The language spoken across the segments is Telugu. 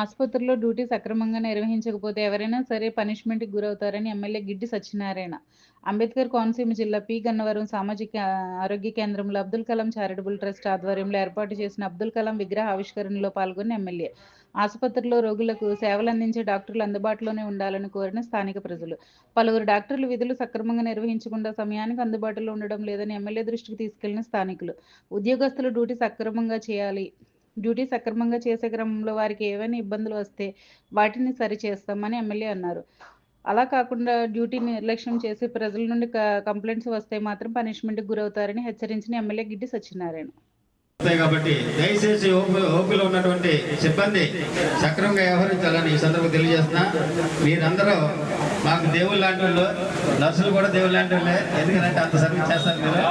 ఆసుపత్రిలో డ్యూటీ సక్రమంగా నిర్వహించకపోతే ఎవరైనా సరే పనిష్మెంట్కి గురవుతారని ఎమ్మెల్యే గిడ్డి సత్యనారాయణ. అంబేద్కర్ కోనసీమ జిల్లా పి. గన్నవరం సామాజిక ఆరోగ్య కేంద్రంలో అబ్దుల్ కలాం చారిటబుల్ ట్రస్ట్ ఆధ్వర్యంలో ఏర్పాటు చేసిన అబ్దుల్ కలాం విగ్రహ ఆవిష్కరణలో పాల్గొన్న ఎమ్మెల్యే. ఆసుపత్రిలో రోగులకు సేవలు అందించే డాక్టర్లు అందుబాటులోనే ఉండాలని కోరిన స్థానిక ప్రజలు. పలువురు డాక్టర్లు విధులు సక్రమంగా నిర్వహించకుండా సమయానికి అందుబాటులో ఉండడం లేదని ఎమ్మెల్యే దృష్టికి తీసుకెళ్ళిన స్థానికులు. ఉద్యోగస్తులు డ్యూటీ సక్రమంగా చేయాలి డ్యూటీ సక్రమంగా చేసే క్రమంలో వారికి ఏవైనా ఇబ్బందులు వస్తే వాటిని సరిచేస్తామని ఎమ్మెల్యే అన్నారు. అలా కాకుండా డ్యూటీ నిర్లక్ష్యం చేసి ప్రజల నుండి కంప్లైంట్స్ వస్తే మాత్రం పనిష్మెంట్కి గురవుతారని హెచ్చరించిన ఎమ్మెల్యే గిడ్డి సత్యనారాయణ. కాబట్టి దయచేసి ఓపిలో ఉన్నటువంటి సిబ్బంది సక్రమంగా వ్యవహరించాలని ఈ సందర్భంగా తెలియజేస్తున్నా. మీరందరూ మాకు దేవుళ్ళు లాంటి వాళ్ళు నర్సులు కూడా దేవుళ్ళు లాంటి వాళ్ళే. ఎందుకంటే అంత సర్వీస్ చేస్తారు మీరు.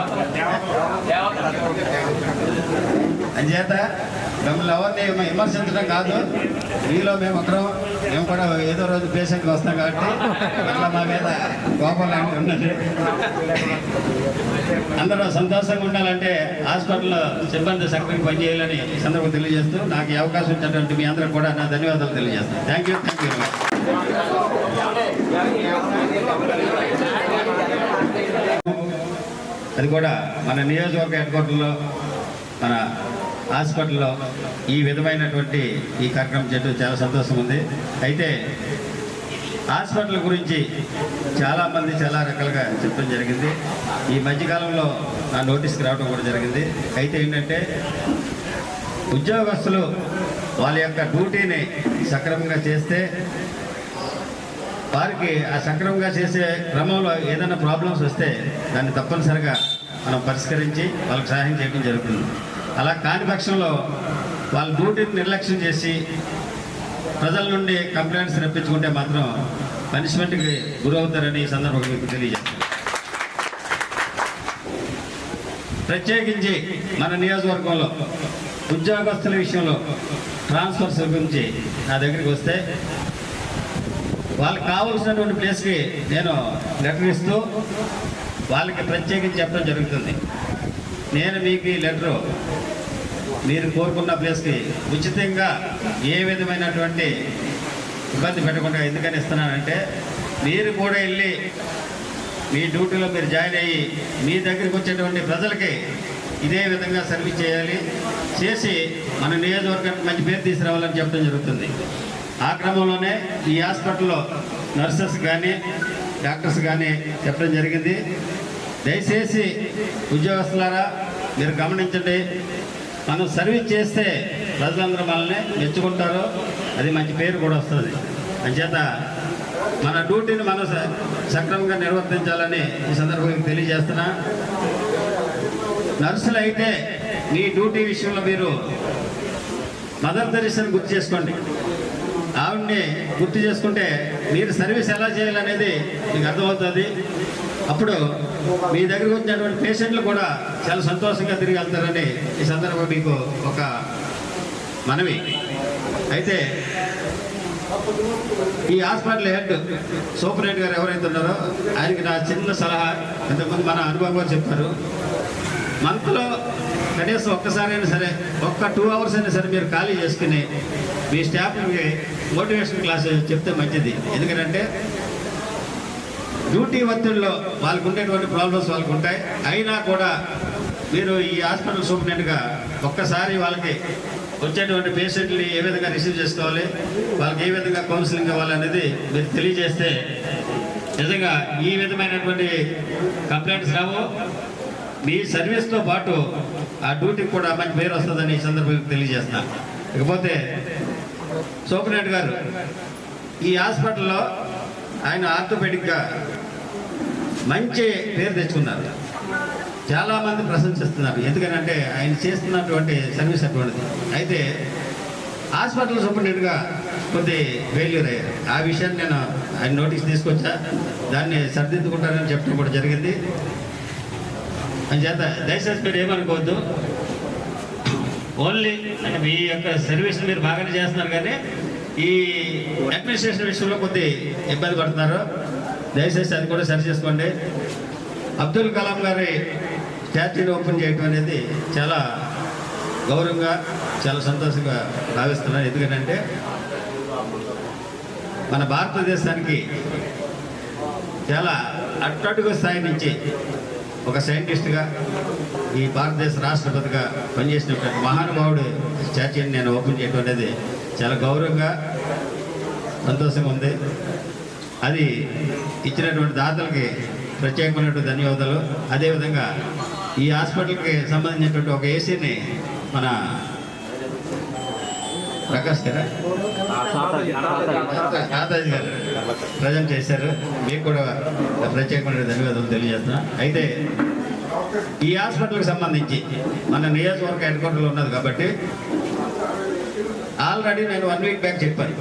అంచేత మిమ్మల్ని ఎవరిని విమర్శించడం కాదు. మీలో మేము అక్కడ మేము కూడా ఏదో రోజు పేషెంట్కి వస్తాం కాబట్టి అట్లా మా మీద కోపం లాంటి ఉన్నది. అందరూ సంతోషంగా ఉండాలంటే హాస్పిటల్లో సిబ్బంది సక్రమంగా పనిచేయాలని ఈ సందర్భంగా తెలియజేస్తూ నాకు ఈ అవకాశం ఇచ్చినటువంటి మీ అందరూ కూడా నా ధన్యవాదాలు తెలియజేస్తాను. థ్యాంక్ యూ థ్యాంక్ యూ అది కూడా మన నియోజకవర్గ హెడ్ క్వార్టర్లో మన హాస్పిటల్లో ఈ విధమైనటువంటి ఈ కార్యక్రమం చేయడం చాలా సంతోషం ఉంది. అయితే హాస్పిటల్ గురించి చాలామంది చాలా రకాలుగా చెప్పడం జరిగింది. ఈ మధ్యకాలంలో నా నోటీస్కి రావడం కూడా జరిగింది. అయితే ఏంటంటే ఉద్యోగస్తులు వాళ్ళ యొక్క డ్యూటీని సక్రమంగా చేస్తే వారికి ఆ సక్రమంగా చేసే క్రమంలో ఏదైనా ప్రాబ్లమ్స్ వస్తే దాన్ని తప్పనిసరిగా మనం పరిష్కరించి వాళ్ళకి సహాయం చేయడం జరుగుతుంది. అలా కాని పక్షంలో వాళ్ళ డ్యూటీని నిర్లక్ష్యం చేసి ప్రజల నుండి కంప్లైంట్స్ రప్పించుకుంటే మాత్రం పనిష్మెంట్కి గురవుతారని ఈ సందర్భంగా మీకు తెలియజేస్తాను. ప్రత్యేకించి మన నియోజకవర్గంలో ఉద్యోగస్తుల విషయంలో ట్రాన్స్ఫర్స్ గురించి నా దగ్గరికి వస్తే వాళ్ళకి కావలసినటువంటి ప్లేస్కి నేను లెటర్ ఇస్తూ వాళ్ళకి ప్రత్యేకించి చెప్పడం జరుగుతుంది. నేను మీకు ఈ లెటరు మీరు కోరుకున్న ప్లేస్కి ఉచితంగా ఏ విధమైనటువంటి ఇబ్బంది పెట్టకుండా ఎందుకని ఇస్తున్నానంటే మీరు కూడా వెళ్ళి మీ డ్యూటీలో మీరు జాయిన్ అయ్యి మీ దగ్గరికి వచ్చేటువంటి ప్రజలకి ఇదే విధంగా సర్వీస్ చేయాలి. చేసి మన నియోజకవర్గానికి మంచి పేరు తీసుకురావాలని చెప్పడం జరుగుతుంది. ఆ క్రమంలోనే ఈ హాస్పిటల్లో నర్సెస్ కానీ డాక్టర్స్ కానీ చెప్పడం జరిగింది. దయచేసి ఉద్యోగస్తులారా మీరు గమనించండి. మనం సర్వీస్ చేస్తే ప్రజలందరూ మనల్ని మెచ్చుకుంటారు. అది మంచి పేరు కూడా వస్తుంది. అంచేత మన డ్యూటీని మనం స- సక్రమంగా నిర్వర్తించాలని ఈ సందర్భంగా తెలియజేస్తున్నా. నర్సులు అయితే మీ డ్యూటీ విషయంలో మీరు మదర్ తెరీసాని గుర్తు చేసుకోండి. ఆవిడ్ని గుర్తు చేసుకుంటే మీరు సర్వీస్ ఎలా చేయాలనేది మీకు అర్థమవుతుంది. అప్పుడు మీ దగ్గరకు వచ్చినటువంటి పేషెంట్లు కూడా చాలా సంతోషంగా తిరిగి వెళ్తారని ఈ సందర్భంగా మీకు ఒక మనవి. అయితే ఈ హాస్పిటల్ హెడ్ సూపరింటెండెంట్ గారు ఎవరైతే ఉన్నారో ఆయనకి నా చిన్న సలహా ఇంతకుముందు మన అనుభవం చెప్తారు చెప్పారు. మంత్లో కనీసం ఒక్కసారైనా సరే ఒక్క టూ అవర్స్ అయినా సరే మీరు ఖాళీ చేసుకుని మీ స్టాఫ్కి మోటివేషన్ క్లాస్ చెప్తే మంచిది. ఎందుకంటే డ్యూటీ ఒత్తిడిలో వాళ్ళకు ఉండేటువంటి ప్రాబ్లమ్స్ వాళ్ళకు ఉంటాయి అయినా కూడా మీరు ఈ హాస్పిటల్ సూపరింటెండెంట్గా ఒక్కసారి వాళ్ళకి వచ్చేటువంటి పేషెంట్ని ఏ విధంగా రిసీవ్ చేసుకోవాలి వాళ్ళకి ఏ విధంగా కౌన్సిలింగ్ ఇవ్వాలనేది మీరు తెలియజేస్తే నిజంగా ఈ విధమైనటువంటి కంప్లైంట్స్ రావు. మీ సర్వీస్తో పాటు ఆ డ్యూటీకి కూడా మంచి పేరు వస్తుందని ఈ సందర్భంగా తెలియజేస్తున్నాను ఇకపోతే సూపరింటెండెంట్ గారు ఈ హాస్పిటల్లో ఆయన ఆర్థోపెడిక్గా మంచి పేరు తెచ్చుకున్నారు. చాలామంది ప్రశంసిస్తున్నారు. ఎందుకనంటే ఆయన చేస్తున్నటువంటి సర్వీస్ అటువంటిది. అయితే హాస్పిటల్ సూపరింటెండెంట్గా కొద్ది ఫెయిల్యూర్ అయ్యారు ఆ విషయాన్ని నేను ఆయన నోటీస్ తీసుకొచ్చా. దాన్ని సరిదిద్దుకుంటారని చెప్పడం కూడా జరిగింది. అంచేత దయచేసి మీరు ఏమనుకోవద్దు. ఓన్లీ అంటే మీ యొక్క సర్వీస్ మీరు బాగానే చేస్తున్నారు కానీ ఈ అడ్మినిస్ట్రేషన్ విషయంలో కొద్ది ఇబ్బంది పడుతున్నారు. దయచేసి అది కూడా సరి చేసుకోండి. అబ్దుల్ కలాం గారి స్టాచ్యూని ఓపెన్ చేయడం అనేది చాలా గౌరవంగా చాలా సంతోషంగా భావిస్తున్నాను. ఎందుకంటే మన భారతదేశానికి చాలా అట్టడుగు స్థాయి నుంచి ఒక సైంటిస్ట్గా ఈ భారతదేశ రాష్ట్రపతిగా పనిచేసినటువంటి మహానుభావుడు స్టాచ్యూని నేను ఓపెన్ చేయడం అనేది చాలా గౌరవంగా సంతోషంగా ఉంది. అది ఇచ్చినటువంటి దాతలకి ప్రత్యేకమైనటువంటి ధన్యవాదాలు. అదేవిధంగా ఈ హాస్పిటల్కి సంబంధించినటువంటి ఒక ఏసీని మన ప్రకాష్ గారా? తాతాజీ గారు ప్రజెంట్ చేశారు. మీకు కూడా ప్రత్యేకమైన ధన్యవాదాలు తెలియజేస్తున్నా. అయితే ఈ హాస్పిటల్కి సంబంధించి మన నియోజకవర్గ హెడ్ క్వార్టర్లో ఉన్నది కాబట్టి ఆల్రెడీ నేను వన్ వీక్ బ్యాక్ చెప్పాను.